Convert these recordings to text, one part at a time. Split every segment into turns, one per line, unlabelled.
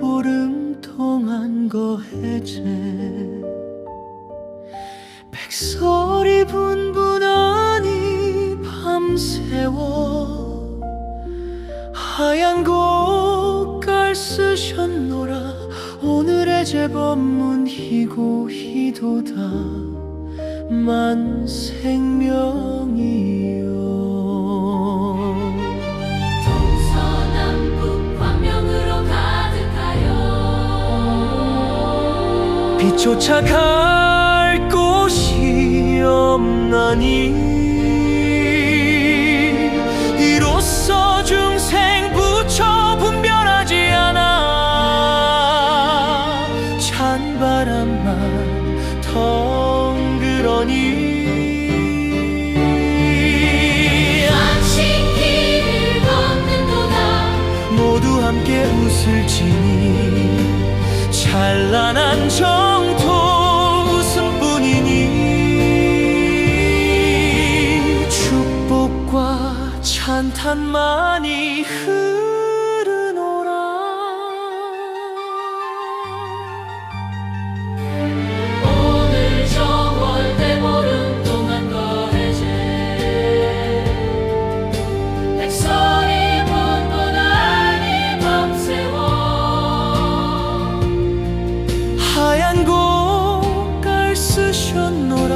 보름 동안 거해제. 백설이 분분하니 밤새워
하얀 곡깔 쓰셨노라. 오늘의 제법문 희고 희도다. 만생명
가득하여
빛조차 갈 곳이 없나니? 이로써 중생 부처 분별하지 않아. 찬 바람만 덩그러니.
안식길을 걷는도다.
모두 함께 웃을지니 찬란한 정 찬탄만이 흐르노라.
오늘 정월대 보름 동안 거해제 백설이 분분하니 밤새워 하얀 고깔 쓰셨노라.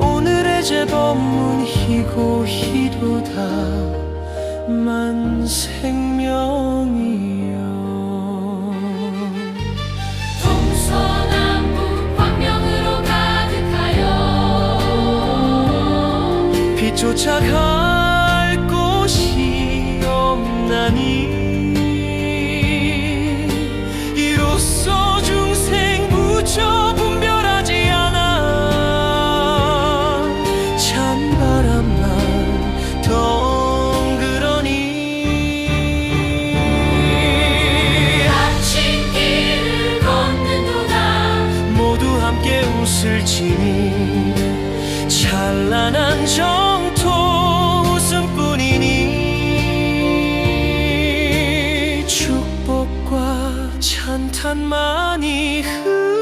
오늘의 제법문이고 희도다 만 생명이여 동서남북 광명으로 가득하여 빛조차 갈 함께 웃을지니 찬란한 정토 웃음뿐이니. 축복과 찬탄만이 흐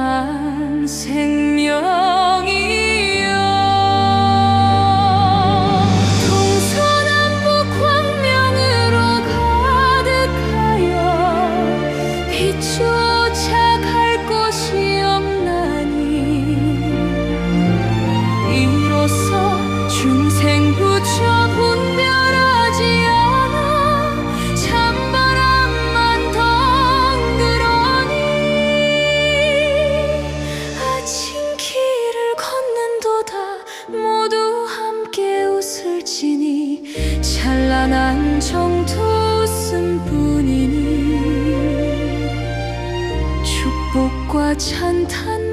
만 생명 찬란한 정토 웃음뿐이니 축복과 찬탄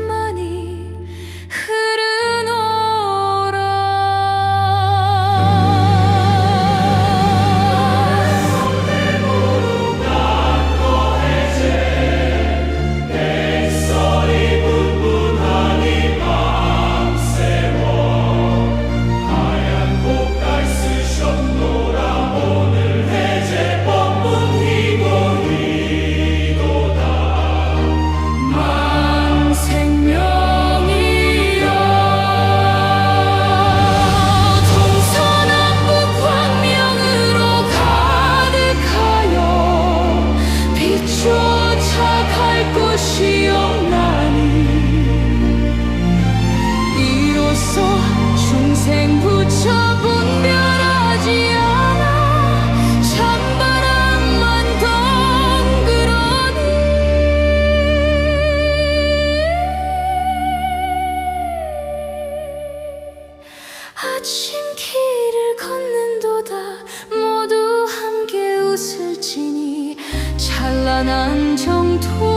모